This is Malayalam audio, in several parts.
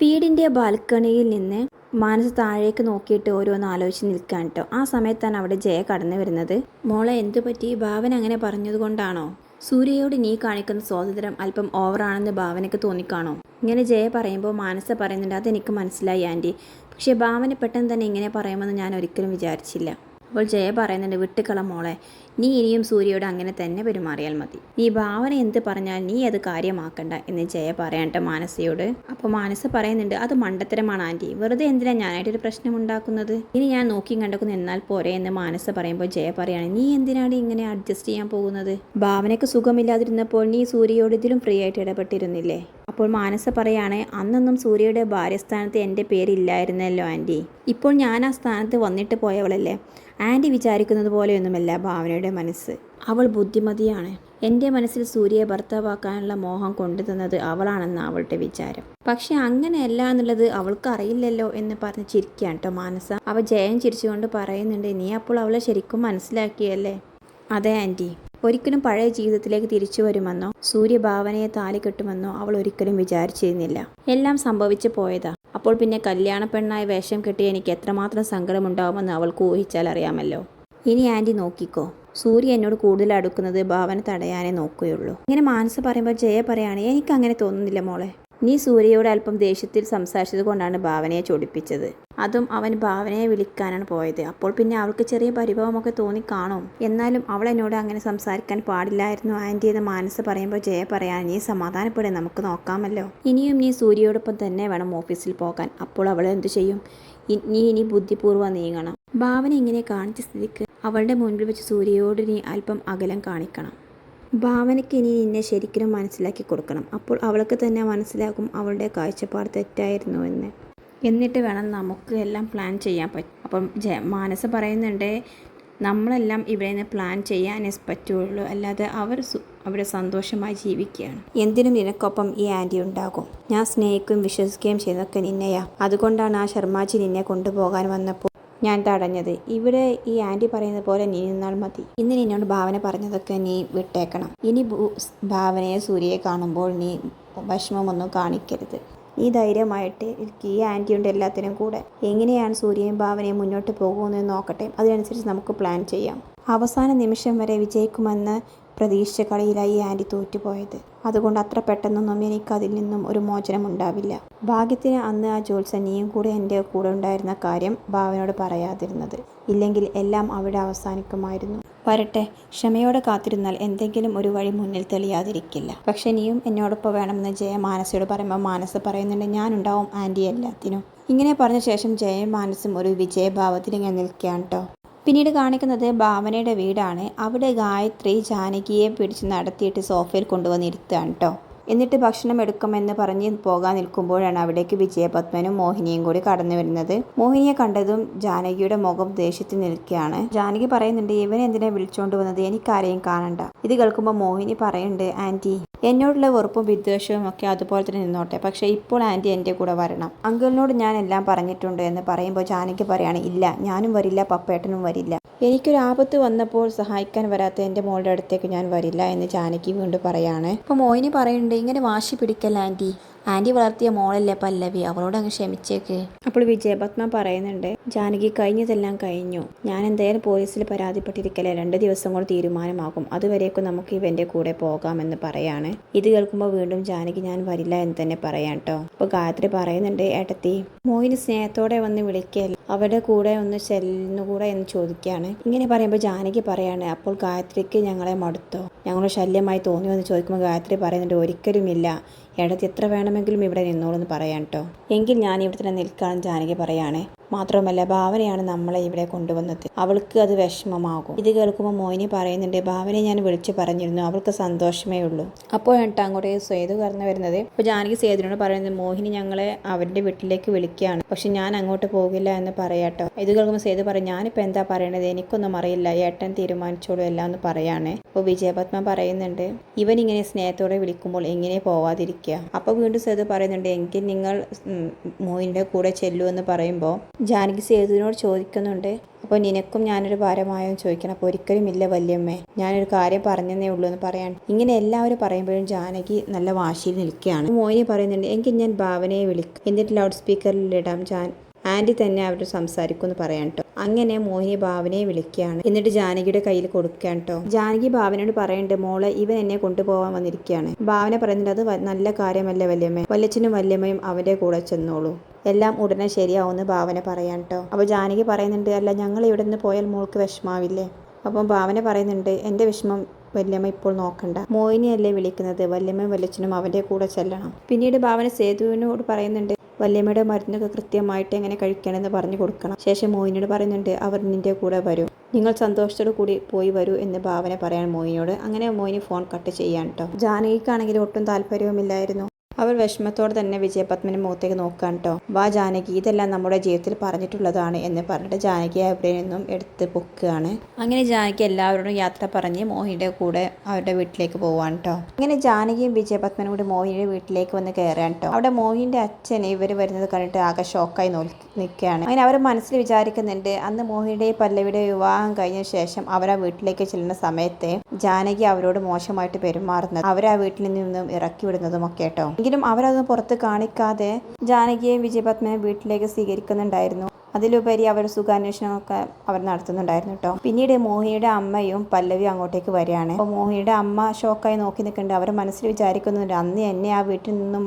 വീടിന്റെ ബാൽക്കണിയിൽ നിന്ന് മാനസ് താഴേക്ക് നോക്കിയിട്ട് ഓരോന്ന് ആലോചിച്ച് നിൽക്കാൻ കേട്ടോ. ആ സമയത്താണ് അവിടെ ജയ കടന്നു വരുന്നത്. മോളെ എന്തു പറ്റി? ഭാവന അങ്ങനെ പറഞ്ഞതുകൊണ്ടാണോ? സൂര്യയോട് നീ കാണിക്കുന്ന സ്വാതന്ത്ര്യം അല്പം ഓവറാണെന്ന് ഭാവനയ്ക്ക് തോന്നിക്കാണോ? ഇങ്ങനെ ജയ പറയുമ്പോൾ മാനസ പറയുന്നുണ്ട് അതെനിക്ക് മനസ്സിലായി ആന്റി. പക്ഷേ ഭാവന പെട്ടെന്ന് തന്നെ ഇങ്ങനെ പറയുമെന്ന് ഞാൻ ഒരിക്കലും വിചാരിച്ചില്ല. അപ്പോൾ ജയ പറയുന്നുണ്ട് വിട്ടുകള മോളെ. നീ ഇനിയും സൂര്യയോട് അങ്ങനെ തന്നെ പെരുമാറിയാൽ മതി. നീ ഭാവന എന്ത് പറഞ്ഞാൽ നീ അത് കാര്യമാക്കണ്ട എന്ന് ജയ പറയട്ടെ മാനസയോട്. അപ്പോൾ മാനസ പറയുന്നുണ്ട് അത് മണ്ടത്തരമാണ് ആന്റി വെറുതെ എന്തിനാ ഞാനായിട്ടൊരു പ്രശ്നം ഉണ്ടാക്കുന്നത്? ഇനി ഞാൻ നോക്കി കണ്ടൊക്കെ നിന്നാൽ പോരെ എന്ന് മാനസ പറയുമ്പോൾ ജയ പറയാണ് നീ എന്തിനാണ് ഇങ്ങനെ അഡ്ജസ്റ്റ് ചെയ്യാൻ പോകുന്നത്? ഭാവനയ്ക്ക് സുഖമില്ലാതിരുന്നപ്പോൾ നീ സൂര്യയോട് ഇതിലും ഫ്രീ ആയിട്ട് ഇടപെട്ടിരുന്നില്ലേ? അപ്പോൾ മാനസ പറയാണ് അന്നൊന്നും സൂര്യയുടെ ഭാര്യസ്ഥാനത്ത് എന്റെ പേരില്ലായിരുന്നല്ലോ ആന്റി ഇപ്പോൾ ഞാൻ ആ സ്ഥാനത്ത് വന്നിട്ട് പോയവളല്ലേ? ആന്റി വിചാരിക്കുന്നത് പോലെയൊന്നുമല്ല ഭാവനയുടെ മനസ്സ്. അവൾ ബുദ്ധിമതിയാണ്. എന്റെ മനസ്സിൽ സൂര്യയെ ഭർത്താവാക്കാനുള്ള മോഹം കൊണ്ടുതന്നത് അവളാണെന്ന് അവളുടെ വിചാരം. പക്ഷെ അങ്ങനെയല്ല എന്നുള്ളത് അവൾക്ക് അറിയില്ലല്ലോ എന്ന് പറഞ്ഞ് ചിരിക്കാൻ കേട്ടോ മാനസ. അവ ജയം ചിരിച്ചുകൊണ്ട് പറയുന്നുണ്ട് നീ അപ്പോൾ അവളെ ശരിക്കും മനസ്സിലാക്കിയല്ലേ? അതെ ആന്റി. ഒരിക്കലും പഴയ ജീവിതത്തിലേക്ക് തിരിച്ചു വരുമെന്നോ സൂര്യഭാവനയെ താലി കെട്ടുമെന്നോ അവൾ ഒരിക്കലും വിചാരിച്ചിരുന്നില്ല. എല്ലാം സംഭവിച്ചു പോയതാ. അപ്പോൾ പിന്നെ കല്യാണ പെണ്ണായി വേഷം കെട്ടി എനിക്ക് എത്രമാത്രം സങ്കടമുണ്ടാവുമെന്ന് അവൾക്ക് ഊഹിച്ചാൽ അറിയാമല്ലോ. ഇനി ആന്റി നോക്കിക്കോ. സൂര്യ എന്നോട് കൂടുതൽ അടുക്കുന്നത് ഭാവന തടയാനേ നോക്കുകയുള്ളൂ. ഇങ്ങനെ മാനസ് പറയുമ്പോൾ ജയ പറയാണ് എനിക്ക് അങ്ങനെ തോന്നുന്നില്ല മോളെ. നീ സൂര്യയോട് അല്പം ദേഷ്യത്തിൽ സംസാരിച്ചത് കൊണ്ടാണ് ഭാവനയെ ചൊടിപ്പിച്ചത്. അതും അവൻ ഭാവനയെ വിളിക്കാനാണ് പോയത്. അപ്പോൾ പിന്നെ അവൾക്ക് ചെറിയ പരിഭവമൊക്കെ തോന്നി കാണും. എന്നാലും അവൾ എന്നോട് അങ്ങനെ സംസാരിക്കാൻ പാടില്ലായിരുന്നു ആന്റി എന്ന് മാനസ് പറയുമ്പോൾ ജയ പറയാൻ നീ സമാധാനപ്പെടെ നമുക്ക് നോക്കാമല്ലോ. ഇനിയും നീ സൂര്യയോടൊപ്പം തന്നെ വേണം ഓഫീസിൽ പോകാൻ. അപ്പോൾ അവൾ എന്തു ചെയ്യും? നീ ഇനി ബുദ്ധിപൂർവം നീങ്ങണം. ഭാവന ഇങ്ങനെ കാണിച്ച സ്ഥിതിക്ക് അവളുടെ മുൻപിൽ വെച്ച് സൂര്യയോട് നീ അല്പം അകലം കാണിക്കണം. ഭാവനയ്ക്ക് ഇനി നിന്നെ ശരിക്കും മനസ്സിലാക്കി കൊടുക്കണം. അപ്പോൾ അവൾക്ക് തന്നെ മനസ്സിലാകും അവളുടെ കാഴ്ചപ്പാട് തെറ്റായിരുന്നു എന്ന്. എന്നിട്ട് വേണം നമുക്ക് എല്ലാം പ്ലാൻ ചെയ്യാൻ പറ്റും അപ്പം ജ മാനസ പറയുന്നുണ്ട് നമ്മളെല്ലാം ഇവിടെ നിന്ന് പ്ലാൻ ചെയ്യാനേ പറ്റുള്ളൂ. അല്ലാതെ അവർ അവിടെ സന്തോഷമായി ജീവിക്കുകയാണ്. എന്തിനും നിനക്കൊപ്പം ഈ ആന്റി ഉണ്ടാകും. ഞാൻ സ്നേഹിക്കുകയും വിശ്വസിക്കുകയും ചെയ്തൊക്കെ നിന്നെയാ. അതുകൊണ്ടാണ് ആ ശർമാജി നിന്നെ കൊണ്ടുപോകാൻ വന്നപ്പോൾ ഞാൻ തടഞ്ഞത്. ഇവിടെ ഈ ആന്റി പറയുന്നത് പോലെ നീ നിന്നാൽ മതി. ഇന്ന് നിന്നോട് ഭാവന പറഞ്ഞതൊക്കെ നീ വിട്ടേക്കണം. ഇനി ഭാവനയെ സൂര്യയെ കാണുമ്പോൾ നീ വിഷമമൊന്നും കാണിക്കരുത്. നീ ധൈര്യമായിട്ട്. ഈ ആന്റിയുണ്ട് എല്ലാത്തിനും കൂടെ. എങ്ങനെയാണ് സൂര്യയും ഭാവനയും മുന്നോട്ട് പോകുമെന്ന് നോക്കട്ടെ. അതിനനുസരിച്ച് നമുക്ക് പ്ലാൻ ചെയ്യാം. അവസാന നിമിഷം വരെ വിജയിക്കുമെന്ന് പ്രതീക്ഷിച്ച കളിയിലായി ആന്റി തോറ്റുപോയത്. അതുകൊണ്ട് അത്ര പെട്ടെന്നൊന്നും എനിക്ക് അതിൽ നിന്നും ഒരു മോചനം ഉണ്ടാവില്ല. ഭാഗ്യത്തിന് അന്ന് ആ ജോത്സന്നിയും നീയും കൂടെ എന്റെ കൂടെ ഉണ്ടായിരുന്ന കാര്യം ഭാവനോട് പറയാതിരുന്നത്. ഇല്ലെങ്കിൽ എല്ലാം അവിടെ അവസാനിക്കുമായിരുന്നു. വരട്ടെ ക്ഷമയോടെ കാത്തിരുന്നാൽ എന്തെങ്കിലും ഒരു വഴി മുന്നിൽ തെളിയാതിരിക്കില്ല. പക്ഷെ നീയും എന്നോടൊപ്പം വേണമെന്ന് ജയ മാനസയോട് പറയുമ്പോൾ മാനസ് പറയുന്നുണ്ട് ഞാനുണ്ടാവും ആന്റി എല്ലാത്തിനും. ഇങ്ങനെ പറഞ്ഞ ശേഷം ജയയും മാനസും ഒരു വിജയഭാവത്തിൽ ഇങ്ങനെ നിൽക്കുകയാണ് കേട്ടോ. പിന്നീട് കാണിക്കുന്നത് ഭാവനയുടെ വീടാണ്. അവിടെ ഗായത്രി ജാനകിയെ പിടിച്ച് നടത്തിയിട്ട് സോഫയിൽ കൊണ്ടുവന്ന് കേട്ടോ എന്നിട്ട് ഭക്ഷണം എടുക്കുമെന്ന് പറഞ്ഞ് പോകാൻ നിൽക്കുമ്പോഴാണ് അവിടേക്ക് വിജയപത്മനും മോഹിനിയും കൂടി കടന്നു വരുന്നത്. മോഹിനിയെ കണ്ടതും ജാനകിയുടെ മുഖം ദേഷ്യത്തിൽ നിൽക്കുകയാണ്. ജാനകി പറയുന്നുണ്ട് ഇവൻ എന്തിനാ വിളിച്ചോണ്ട് വന്നത്? എനിക്കാരെയും കാണണ്ട. ഇത് കേൾക്കുമ്പോൾ മോഹിനി പറയുന്നുണ്ട് ആന്റി എന്നോടുള്ള വെറുപ്പും വിദ്വേഷവും ഒക്കെ അതുപോലെ തന്നെ നിന്നോട്ടെ. പക്ഷേ ഇപ്പോൾ ആന്റി എന്റെ കൂടെ വരണം. അങ്കിളിനോട് ഞാൻ എല്ലാം പറഞ്ഞിട്ടുണ്ട് എന്ന് പറയുമ്പോൾ ജാനകി പറയാണ് ഇല്ല ഞാനും വരില്ല പപ്പേട്ടനും വരില്ല. എനിക്കൊരു ആപത്ത് വന്നപ്പോൾ സഹായിക്കാൻ വരാത്ത എന്റെ മോളുടെ അടുത്തേക്ക് ഞാൻ വരില്ല എന്ന് ജാനകി വീണ്ടും പറയാണ്. അപ്പോൾ മോഹിനി പറയുന്നുണ്ട് ഇങ്ങനെ വാശി പിടിക്കല്ല ആന്റി? ആന്റി വളർത്തിയ മോളല്ലേ പല്ലവി? അവളോട് അങ്ങ് ക്ഷമിച്ചേക്ക്. അപ്പോൾ വിജയപത്മ പറയുന്നുണ്ട് ജാനകി കഴിഞ്ഞതെല്ലാം കഴിഞ്ഞു. ഞാൻ എന്തായാലും പോലീസിൽ പരാതിപ്പെട്ടിരിക്കലേ രണ്ട് ദിവസം കൊണ്ട് തീരുമാനമാകും. അതുവരേക്കും നമുക്ക് ഇവന്റെ കൂടെ പോകാമെന്ന് പറയാണ്. ഇത് കേൾക്കുമ്പോൾ വീണ്ടും ജാനകി ഞാൻ വരില്ല എന്ന് തന്നെ പറയാം കേട്ടോ അപ്പോൾ ഗായത്രി പറയുന്നുണ്ട് ഏട്ടത്തി മോഹിന് സ്നേഹത്തോടെ വന്ന് വിളിക്കൽ അവരുടെ കൂടെ ഒന്ന് ചെല്ലുന്നുകൂടെ എന്ന് ചോദിക്കുകയാണ് ഇങ്ങനെ പറയുമ്പോൾ ജാനകി പറയാണ് അപ്പോൾ ഗായത്രിക്ക് ഞങ്ങളെ മടുത്തോ? ഞങ്ങളുടെ ശല്യമായി തോന്നിയോ? എന്ന് ചോദിക്കുമ്പോൾ ഗായത്രി പറയുന്നുണ്ട് ഒരിക്കലുമില്ല. ഇടത്ത് എത്ര വേണമെങ്കിലും ഇവിടെ നിന്നോളൂ എന്ന് പറയാം കേട്ടോ എങ്കിൽ ഞാൻ ഇവിടെ തന്നെ നിൽക്കാൻ ജാനകി പറയാണ്. മാത്രമല്ല ഭാവനയാണ് നമ്മളെ ഇവിടെ കൊണ്ടുവന്നത്. അവൾക്ക് അത് വിഷമമാകും. ഇത് കേൾക്കുമ്പോൾ മോഹിനി പറയുന്നുണ്ട് ഭാവനയെ ഞാൻ വിളിച്ചു പറഞ്ഞിരുന്നു. അവൾക്ക് സന്തോഷമേ ഉള്ളൂ. അപ്പോഴാണ് ടാങ്കോടെ സേതു കറന്നു വരുന്നത്. അപ്പോൾ ജാനകി സേതുനോട് പറയുന്നത് മോഹിനി ഞങ്ങളെ അവരുടെ വീട്ടിലേക്ക് വിളിക്കുകയാണ്. പക്ഷെ ഞാൻ അങ്ങോട്ട് പോകില്ല എന്ന് പറയാട്ടോ. ഇത് കേൾക്കുമ്പോൾ സേതു പറയും ഞാനിപ്പോൾ എന്താ പറയണത്? എനിക്കൊന്നും അറിയില്ല. ഏട്ടൻ തീരുമാനിച്ചോളൂ എല്ലാം എന്ന് പറയാണ്. അപ്പോൾ വിജയപത്മ പറയുന്നുണ്ട് ഇവൻ ഇങ്ങനെ സ്നേഹത്തോടെ വിളിക്കുമ്പോൾ എങ്ങനെ പോവാതിരിക്കുക? അപ്പോൾ വീണ്ടും സേതു പറയുന്നുണ്ട് എങ്കിൽ നിങ്ങൾ മോഹിനിയുടെ കൂടെ ചെല്ലൂ എന്ന് പറയുമ്പോൾ ജാനകി സേതുവിനോട് ചോദിക്കുന്നുണ്ട് അപ്പോൾ നിനക്കും ഞാനൊരു ഭാരമായോ? ചോദിക്കണം. അപ്പോൾ ഒരിക്കലും ഇല്ല വല്യമ്മേ. ഞാനൊരു കാര്യം പറഞ്ഞതേ ഉള്ളൂ എന്ന് പറയാൻ ഇങ്ങനെ എല്ലാവരും പറയുമ്പോഴും ജാനകി നല്ല വാശിയിൽ നിൽക്കുകയാണ്. മോഹിനി പറയുന്നുണ്ട് എങ്കിൽ ഞാൻ ഭാവനയെ വിളിക്കും. എന്നിട്ട് ലൗഡ് സ്പീക്കറിൽ ഇടാം. ജാൻ ആന്റി തന്നെ അവരോട് സംസാരിക്കുമെന്ന് പറയാൻ കേട്ടോ അങ്ങനെ മോഹിനി ഭാവനയെ വിളിക്കുകയാണ്. എന്നിട്ട് ജാനകിയുടെ കയ്യിൽ കൊടുക്കുകയാണ് കേട്ടോ ജാനകി ഭാവനയോട് പറയുന്നുണ്ട് മോളെ ഇവൻ എന്നെ കൊണ്ടുപോകാൻ വന്നിരിക്കുകയാണ്. ഭാവന പറയുന്നുണ്ട് അത് നല്ല കാര്യമല്ല വല്യമ്മ. വല്യച്ഛനും വല്യമ്മയും അവന്റെ കൂടെ ചെന്നോളൂ. എല്ലാം ഉടനെ ശരിയാവുമെന്ന് ഭാവന പറയാൻ കേട്ടോ അപ്പോൾ ജാനകി പറയുന്നുണ്ട് അല്ല ഞങ്ങൾ ഇവിടെ നിന്ന് പോയാൽ മോൾക്ക് വിഷമാവില്ലേ? അപ്പം ഭാവന പറയുന്നുണ്ട് എന്റെ വിഷമം വല്യമ്മ ഇപ്പോൾ നോക്കണ്ട. മോഹിനിയല്ലേ വിളിക്കുന്നത്? വല്യമ്മയും വല്യച്ഛനും അവന്റെ കൂടെ ചെല്ലണം. പിന്നീട് ഭാവന സേതുവിനോട് പറയുന്നുണ്ട് വല്യമ്മയുടെ മരുന്നൊക്കെ കൃത്യമായിട്ട് എങ്ങനെ കഴിക്കണമെന്ന് പറഞ്ഞു കൊടുക്കണം. ശേഷം മോഹിനിയോട് പറയുന്നുണ്ട് അവർ നിന്റെ കൂടെ വരും. നിങ്ങൾ സന്തോഷത്തോടു കൂടി പോയി വരൂ എന്ന് ഭാവന പറയാൻ മോഹിനിയോട്. അങ്ങനെ മോഹിനി ഫോൺ കട്ട് ചെയ്യാൻ കേട്ടോ ജാനകിക്കാണെങ്കിൽ ഒട്ടും താല്പര്യവുമില്ലായിരുന്നു. അവൾ വിഷമത്തോടെ തന്നെ വിജയപത്മനെ മുഖത്തേക്ക് നോക്കാൻ കേട്ടോ. വാ ജാനകി ഇതെല്ലാം നമ്മുടെ ജീവിതത്തിൽ പറഞ്ഞിട്ടുള്ളതാണ് എന്ന് പറഞ്ഞിട്ട് ജാനകി അവിടെ നിന്നും എടുത്ത് പൊക്കുകയാണ്. അങ്ങനെ ജാനകി എല്ലാവരോടും യാത്ര പറഞ്ഞ് മോഹിനിയുടെ കൂടെ അവരുടെ വീട്ടിലേക്ക് പോവാൻ കേട്ടോ. അങ്ങനെ ജാനകിയും വിജയപത്മനും കൂടി മോഹിനിയുടെ വീട്ടിലേക്ക് വന്ന് കയറാൻ കേട്ടോ. അവിടെ മോഹിന്റെ അച്ഛൻ ഇവർ വരുന്നത് കണ്ടിട്ട് ആകെ ഷോക്കായി നിൽക്കുകയാണ്. അങ്ങനെ അവർ മനസ്സിൽ വിചാരിക്കുന്നുണ്ട് അന്ന് മോഹിനിയുടെ പല്ലവിയുടെ വിവാഹം കഴിഞ്ഞ ശേഷം അവരാ വീട്ടിലേക്ക് ചെല്ലുന്ന സമയത്തെ ജാനകി അവരോട് മോശമായിട്ട് പെരുമാറുന്നത് അവരാ വീട്ടിൽ നിന്നും ഇറക്കി വിടുന്നതും ഒക്കെ കേട്ടോ എങ്കിലും അവരതൊന്നും പുറത്ത് കാണിക്കാതെ ജാനകിയെയും വിജയപത്മയെ വീട്ടിലേക്ക് സ്വീകരിക്കുന്നുണ്ടായിരുന്നു. അതിലുപരി അവർ സുഖാന്വേഷണമൊക്കെ അവർ നടത്തുന്നുണ്ടായിരുന്നു കേട്ടോ പിന്നീട് മോഹിനിയുടെ അമ്മയും പല്ലവി അങ്ങോട്ടേക്ക് വരികയാണ്. അപ്പോൾ മോഹിനിയുടെ അമ്മ ഷോക്കായി നോക്കി നിൽക്കുന്നുണ്ട്. അവർ മനസ്സിൽ വിചാരിക്കുന്നുണ്ട് അന്ന് എന്നെ ആ വീട്ടിൽ നിന്നും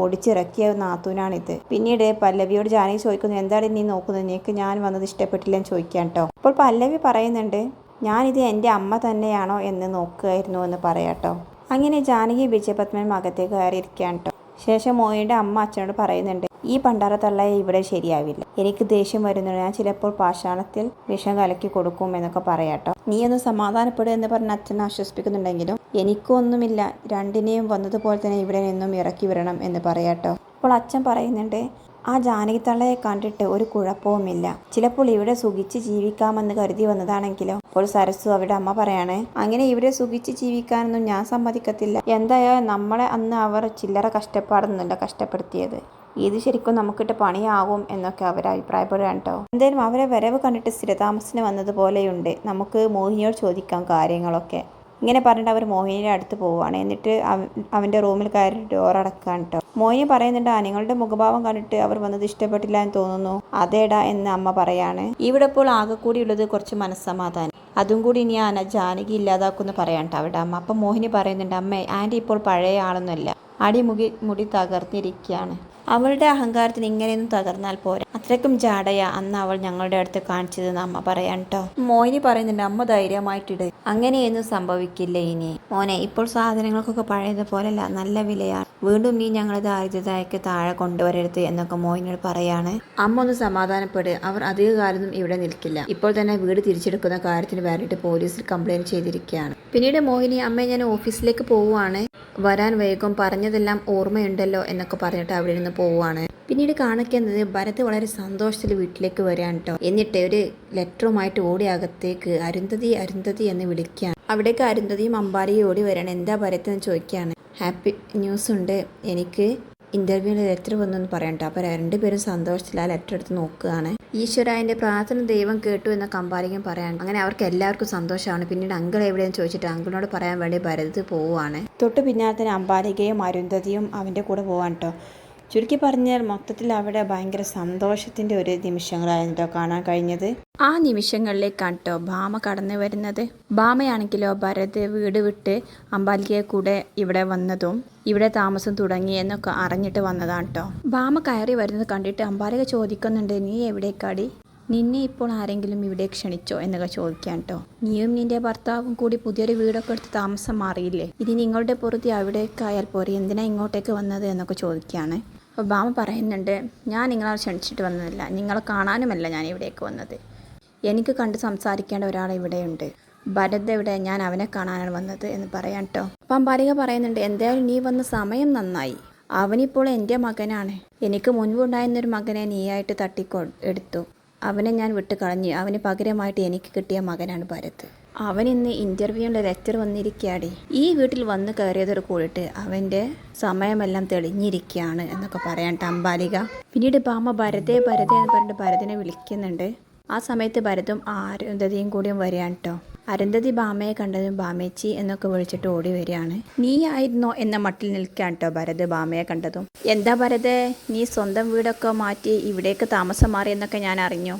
ഓടിച്ചിറക്കിയ നാത്തൂനാണിത്. പിന്നീട് പല്ലവിയോട് ജാനകി ചോദിക്കുന്നു എന്താണ് നീ നോക്കുന്നത്? നിനക്ക് ഞാൻ വന്നത് ഇഷ്ടപ്പെട്ടില്ല എന്ന് ചോദിക്കാൻ കേട്ടോ അപ്പോൾ പല്ലവി പറയുന്നുണ്ട് ഞാനിത് എന്റെ അമ്മ തന്നെയാണോ എന്ന് നോക്കുകയായിരുന്നു എന്ന് പറയാട്ടോ അങ്ങനെ ജാനകി വിജയപത്മൻ അകത്തേക്ക് കയറിയിരിക്കുകയാണ് കേട്ടോ ശേഷം മോയിന്റെ അമ്മ അച്ഛനോട് പറയുന്നുണ്ട് ഈ പണ്ടാറ തള്ളയെ ഇവിടെ ശരിയാവില്ല. എനിക്ക് ദേഷ്യം വരുന്നുണ്ട്. ഞാൻ ചിലപ്പോൾ പാഷാണത്തിൽ വിഷം കലക്കി കൊടുക്കും എന്നൊക്കെ പറയാട്ടോ നീ ഒന്ന് സമാധാനപ്പെടുക എന്ന് പറഞ്ഞ് അച്ഛൻ ആശ്വസിപ്പിക്കുന്നുണ്ടെങ്കിലും എനിക്കൊന്നുമില്ല. രണ്ടിനെയും വന്നതുപോലെ തന്നെ ഇവിടെ നിന്നും ഇറക്കി വിടണം എന്ന് പറയാട്ടോ അപ്പോൾ അച്ഛൻ പറയുന്നുണ്ട് ആ ജാനകിത്തള്ളയെ കണ്ടിട്ട് ഒരു കുഴപ്പവുമില്ല. ചിലപ്പോൾ ഇവിടെ സുഖിച്ച് ജീവിക്കാമെന്ന് കരുതി വന്നതാണെങ്കിലോ? അപ്പോൾ സരസു അവരുടെ അമ്മ പറയാണ് അങ്ങനെ ഇവിടെ സുഖിച്ച് ജീവിക്കാനൊന്നും ഞാൻ സമ്മതിക്കത്തില്ല. എന്തായാലും നമ്മളെ അന്ന് അവർ ചില്ലറ കഷ്ടപ്പാടൊന്നുമല്ല കഷ്ടപ്പെടുത്തിയത്. ഇത് ശരിക്കും നമുക്കിട്ട് പണിയാകും എന്നൊക്കെ അവർ അഭിപ്രായപ്പെടുകയാണ് കേട്ടോ. എന്തായാലും അവരെ വരവ് കണ്ടിട്ട് സ്ഥിരതാമസത്തിന് വന്നതുപോലെയുണ്ട് നമുക്ക് മോഹിനിയോട് ചോദിക്കാം കാര്യങ്ങളൊക്കെ. ഇങ്ങനെ പറഞ്ഞിട്ട് അവർ മോഹിനിയുടെ അടുത്ത് പോവുകയാണ്. എന്നിട്ട് അവ- അവന്റെ റൂമിൽ കയറി ഡോർ അടക്കുകയാണ് കേട്ടോ മോഹിനി പറയുന്നുണ്ട് ആ നിങ്ങളുടെ മുഖഭാവം കണ്ടിട്ട് അവർ വന്നത് ഇഷ്ടപ്പെട്ടില്ല എന്ന് തോന്നുന്നു. അതേടാ എന്ന് അമ്മ പറയാണ്. ഇവിടെ ഇപ്പോൾ ആകെ കൂടിയുള്ളത് കുറച്ച് മനസ്സമാധാനം. അതും കൂടി ഇനി ആന ജാനകി ഇല്ലാതാക്കുമെന്ന് പറയാൻ കേട്ടോ അവിടെ അമ്മ. അപ്പം മോഹിനി പറയുന്നുണ്ട് അമ്മേ ആന്റി ഇപ്പോൾ പഴയ ആളൊന്നുമല്ല. അടിമുടി മുടി തകർന്നിരിക്കുകയാണ്. അവളുടെ അഹങ്കാരത്തിന് ഇങ്ങനെയൊന്നും തകർന്നാൽ പോരാ. അത്രയ്ക്കും ജാടയ അന്ന് അവൾ ഞങ്ങളുടെ അടുത്ത് കാണിച്ചതെന്ന് അമ്മ പറയാൻ കേട്ടോ മോഹിനി പറയുന്നുണ്ട് അമ്മ ധൈര്യമായിട്ടിട്. അങ്ങനെയൊന്നും സംഭവിക്കില്ല ഇനി. മോനെ ഇപ്പോൾ സാധനങ്ങൾക്കൊക്കെ പഴയതുപോലല്ല നല്ല വിലയാണ്. വീണ്ടും നീ ഞങ്ങളെ ദാരിദ്ര്യതയ്ക്ക് താഴെ കൊണ്ടുവരരുത് എന്നൊക്കെ മോഹിനിയോട് പറയാണ്. അമ്മ ഒന്ന് സമാധാനപ്പെട്. അവർ അധിക കാലമൊന്നും ഇവിടെ നിൽക്കില്ല. ഇപ്പോൾ തന്നെ വീട് തിരിച്ചെടുക്കുന്ന കാര്യത്തിന് വേണ്ടിയിട്ട് പോലീസിൽ കംപ്ലൈന്റ് ചെയ്തിരിക്കുകയാണ്. പിന്നീട് മോഹിനി അമ്മ ഞാൻ ഓഫീസിലേക്ക് പോവുകയാണ്. വരാൻ വേഗം പറഞ്ഞതെല്ലാം ഓർമ്മയുണ്ടല്ലോ എന്നൊക്കെ പറഞ്ഞിട്ട് അവിടെ നിന്ന് പോവുകയാണ്. പിന്നീട് കാണിക്കുന്നത് ഭരത് വളരെ സന്തോഷത്തിൽ വീട്ടിലേക്ക് വരികയാണ് കേട്ടോ എന്നിട്ട് ഒരു ലെറ്ററുമായിട്ട് ഓടി അകത്തേക്ക് അരുന്ധതി അരുന്ധതി എന്ന് വിളിക്കുകയാണ്. അവിടേക്ക് അരുന്ധതിയും അമ്പാരിയും ഓടി വരികയാണ്. എന്താ ഭരത് എന്ന് ചോദിക്കുകയാണ്. ഹാപ്പി ന്യൂസ് ഉണ്ട്. എനിക്ക് ഇന്റർവ്യൂവിന് ലെറ്റർ വന്നെന്ന് പറയണ്ട അപ്പോൾ രണ്ടുപേരും സന്തോഷത്തിൽ ആ ലെറ്റർ എടുത്ത് നോക്കുകയാണ്. ഈശ്വര പ്രാർത്ഥന ദൈവം കേട്ടു എന്ന കമ്പാരിക്കും പറയാൻ അങ്ങനെ അവർക്ക് എല്ലാവർക്കും സന്തോഷമാണ്. പിന്നീട് അങ്കൾ എവിടെയെന്ന് ചോദിച്ചിട്ട് അങ്കിളിനോട് പറയാൻ വേണ്ടി ഭരത് പോവുകയാണ് തൊട്ട് പിന്നാലെ തന്നെ അമ്പാലികയും അരുന്ധതിയും അവന്റെ കൂടെ പോവാൻ കേട്ടോ ചുരുക്കി പറഞ്ഞാൽ മൊത്തത്തിൽ അവിടെ ഭയങ്കര സന്തോഷത്തിന്റെ ഒരു നിമിഷങ്ങളായിരുന്നു കാണാൻ കഴിഞ്ഞത്. ആ നിമിഷങ്ങളിലേക്കാണ് കേട്ടോ ഭാമ കടന്നു വരുന്നത്. ഭാമയാണെങ്കിലോ ഭരത് വീട് വിട്ട് അമ്പാലികയെ കൂടെ ഇവിടെ വന്നതും ഇവിടെ താമസം തുടങ്ങി എന്നൊക്കെ അറിഞ്ഞിട്ട് വന്നതാണ് കേട്ടോ ഭാമ കയറി വരുന്നത് കണ്ടിട്ട് അമ്പാലിക ചോദിക്കുന്നുണ്ട് നീ എവിടേക്കാടി? നിന്നെ ഇപ്പോൾ ആരെങ്കിലും ഇവിടെ ക്ഷണിച്ചോ? എന്നൊക്കെ ചോദിക്കാൻ കേട്ടോ നീയും നിന്റെ ഭർത്താവും കൂടി പുതിയൊരു വീടൊക്കെ എടുത്ത് താമസം മാറിയില്ലേ? ഇനി നിങ്ങളുടെ പുറത്ത് അവിടേക്കായാൽ പോരെ. എന്തിനാ ഇങ്ങോട്ടേക്ക് വന്നത്? എന്നൊക്കെ ചോദിക്കുകയാണ് അപ്പോൾ ബാമ പറയുന്നുണ്ട് ഞാൻ നിങ്ങളെ ക്ഷണിച്ചിട്ട് വന്നതല്ല നിങ്ങളെ കാണാനുമല്ല ഞാൻ ഇവിടേക്ക് വന്നത്. എനിക്ക് കണ്ട് സംസാരിക്കേണ്ട ഒരാൾ ഇവിടെയുണ്ട്. ഭരത് എവിടെ? ഞാൻ അവനെ കാണാനാണ് വന്നത് എന്ന് പറയാം കേട്ടോ അപ്പം ബാലിക പറയുന്നുണ്ട് എന്തായാലും നീ വന്ന സമയം നന്നായി. അവനിപ്പോൾ എന്റെ മകനാണ്. എനിക്ക് മുൻപുണ്ടായിരുന്നൊരു മകനെ നീയായിട്ട് തട്ടിക്കൊ എടുത്തു. അവനെ ഞാൻ വിട്ട് കളഞ്ഞു. അവന് പകരമായിട്ട് എനിക്ക് കിട്ടിയ മകനാണ് ഭരത്. അവൻ ഇന്ന് ഇന്റർവ്യൂവിന്റെ ലെറ്റർ വന്നിരിക്കുകയാടി. ഈ വീട്ടിൽ വന്ന് കയറിയതോട് കൂടിയിട്ട് അവന്റെ സമയമെല്ലാം തെളിഞ്ഞിരിക്കുകയാണ് എന്നൊക്കെ പറയാൻ അമ്പാലിക പിന്നീട് ബാമ ഭരതേ ഭരതേ എന്ന് പറഞ്ഞിട്ട് ഭരതിനെ വിളിക്കുന്നുണ്ട്. ആ സമയത്ത് ഭരതും അരുന്ധതിയും കൂടിയും വരികയാണ് കേട്ടോ അരുന്ധതി ബാമയെ കണ്ടതും ബാമേച്ചി എന്നൊക്കെ വിളിച്ചിട്ട് ഓടി വരികയാണ്. നീ ആയിരുന്നോ എന്ന മട്ടിൽ നിൽക്കാൻ കേട്ടോ ഭരത് ബാമയെ കണ്ടതും. എന്താ ഭരത് നീ സ്വന്തം വീടൊക്കെ മാറ്റി ഇവിടേക്ക് താമസം മാറി എന്നൊക്കെ ഞാൻ അറിഞ്ഞു.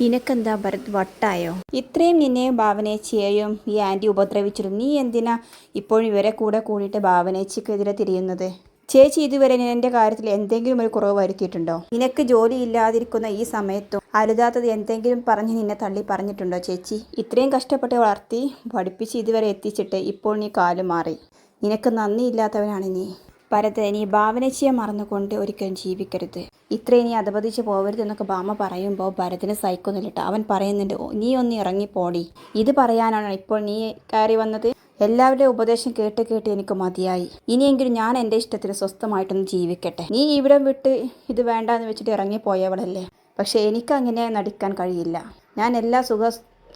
നിനക്കെന്താ ഭരത് വട്ടായോ? ഇത്രയും നിന്നെയും ഭാവനേച്ചിയെയും ഈ ആന്റി ഉപദ്രവിച്ചിരുന്നു. നീ എന്തിനാ ഇപ്പോഴും ഇവരെ കൂടെ കൂടിയിട്ട് ഭാവനേച്ചിക്കെതിരെ തിരിയുന്നത്? ചേച്ചി ഇതുവരെ എന്റെ കാര്യത്തിൽ എന്തെങ്കിലും ഒരു കുറവ് വരുത്തിയിട്ടുണ്ടോ? നിനക്ക് ജോലി ഇല്ലാതിരിക്കുന്ന ഈ സമയത്തും അരുതാത്തത് എന്തെങ്കിലും പറഞ്ഞ് നിന്നെ തള്ളി പറഞ്ഞിട്ടുണ്ടോ ചേച്ചി? ഇത്രയും കഷ്ടപ്പെട്ട് വളർത്തി പഠിപ്പിച്ച് ഇതുവരെ എത്തിച്ചിട്ട് ഇപ്പോൾ നീ കാലു മാറി. നിനക്ക് നന്ദിയില്ലാത്തവനാണ് നീ. ഭരത് നീ ഭാവനച്ചിയെ മറന്നുകൊണ്ട് ഒരിക്കലും ജീവിക്കരുത്. ഇത്രയും നീ അധപതിച്ച് പോകരുത് എന്നൊക്കെ ബാമ പറയുമ്പോൾ ഭരതിന് സഹിക്കുന്നില്ല അവൻ പറയുന്നുണ്ട് നീ ഒന്ന് ഇറങ്ങിപ്പോടി. ഇത് പറയാനാണ് ഇപ്പോൾ നീ കയറി വന്നത്? എല്ലാവരുടെയും ഉപദേശം കേട്ട് കേട്ട് എനിക്ക് മതിയായി. ഇനിയെങ്കിലും ഞാൻ എന്റെ ഇഷ്ടത്തിന് സ്വസ്ഥമായിട്ടൊന്ന് ജീവിക്കട്ടെ. നീ ഇവിടെ വിട്ട് ഇത് വേണ്ടാന്ന് വെച്ചിട്ട് ഇറങ്ങിപ്പോയവളല്ലേ. പക്ഷേ എനിക്കങ്ങനെ നടിക്കാൻ കഴിയില്ല. ഞാൻ എല്ലാ സുഖ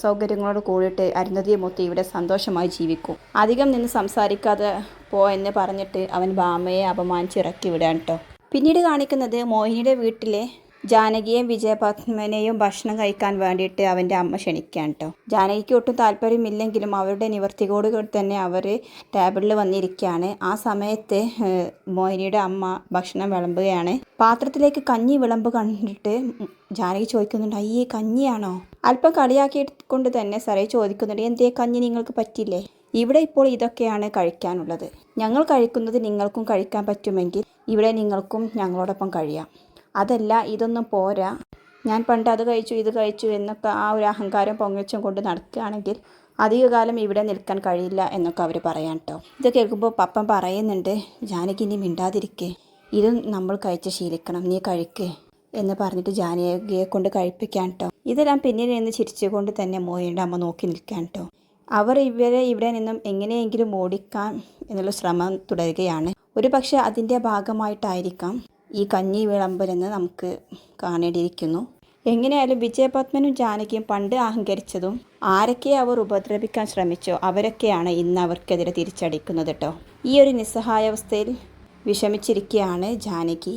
സൗകര്യങ്ങളോട് കൂടിയിട്ട് അരുന്ധതിയെ മൊത്തി ഇവിടെ സന്തോഷമായി ജീവിക്കും. അധികം നിന്ന് സംസാരിക്കാതെ പോ എന്ന് പറഞ്ഞിട്ട് അവൻ ബാമയെ അപമാനിച്ച് ഇറക്കി വിടാൻ കേട്ടോ പിന്നീട് കാണിക്കുന്നത് മോഹിനിയുടെ വീട്ടിലെ ജാനകിയെയും വിജയപത്മനെയും ഭക്ഷണം കഴിക്കാൻ വേണ്ടിയിട്ട് അവന്റെ അമ്മ ക്ഷണിക്കാൻ കേട്ടോ. ജാനകിക്ക് ഒട്ടും താല്പര്യമില്ലെങ്കിലും അവരുടെ നിവർത്തികോട് തന്നെ അവർ ടേബിളിൽ വന്നിരിക്കുകയാണ്. ആ സമയത്ത് മോഹിനിയുടെ അമ്മ ഭക്ഷണം വിളമ്പുകയാണ്. പാത്രത്തിലേക്ക് കഞ്ഞി വിളമ്പ് കണ്ടിട്ട് ജാനകി ചോദിക്കുന്നുണ്ട് അയ്യേ കഞ്ഞിയാണോ? അല്പം കളിയാക്കിക്കൊണ്ട് തന്നെ സാറേ ചോദിക്കുന്നുണ്ട് എന്തേ കഞ്ഞി നിങ്ങൾക്ക് പറ്റില്ലേ ഇവിടെ ഇപ്പോൾ ഇതൊക്കെയാണ് കഴിക്കാനുള്ളത്. ഞങ്ങൾ കഴിക്കുന്നത് നിങ്ങൾക്കും കഴിക്കാൻ പറ്റുമെങ്കിൽ ഇവിടെ നിങ്ങൾക്കും ഞങ്ങളോടൊപ്പം കഴിയാം. അതല്ല ഇതൊന്നും പോരാ. ഞാൻ പണ്ട് അത് കഴിച്ചു ഇത് കഴിച്ചു എന്നൊക്കെ ആ ഒരു അഹങ്കാരം പൊങ്ങച്ചും കൊണ്ട് നടക്കുകയാണെങ്കിൽ അധികകാലം ഇവിടെ നിൽക്കാൻ കഴിയില്ല എന്നൊക്കെ അവർ പറയാൻ കേട്ടോ ഇത് കേൾക്കുമ്പോൾ പപ്പൻ പറയുന്നുണ്ട് ജാനകി മിണ്ടാതിരിക്കേ. ഇതും നമ്മൾ കഴിച്ച് ശീലിക്കണം നീ കഴിക്കേ എന്ന് പറഞ്ഞിട്ട് ജാനകിയെ കൊണ്ട് കഴിപ്പിക്കാൻ കേട്ടോ ഇതെല്ലാം പിന്നീട് നിന്ന് ചിരിച്ചുകൊണ്ട് തന്നെ മോയുടെ അമ്മ നോക്കി നിൽക്കാൻ കേട്ടോ അവർ ഇവരെ ഇവിടെ നിന്നും എങ്ങനെയെങ്കിലും ഓടിക്കാം എന്നുള്ള ശ്രമം തുടരുകയാണ്. ഒരു പക്ഷേ അതിന്റെ ഭാഗമായിട്ടായിരിക്കാം ഈ കഞ്ഞി വിളമ്പലെന്ന് നമുക്ക് കാണേണ്ടിയിരിക്കുന്നു. എങ്ങനെയായാലും വിജയപത്മനും ജാനകിയും പണ്ട് അഹങ്കരിച്ചതും ആരൊക്കെ അവർ ഉപദ്രവിക്കാൻ ശ്രമിച്ചോ അവരൊക്കെയാണ് ഇന്ന് അവർക്കെതിരെ തിരിച്ചടിക്കുന്നത് കേട്ടോ ഈ ഒരു നിസ്സഹായാവസ്ഥയിൽ വിഷമിച്ചിരിക്കുകയാണ് ജാനകി.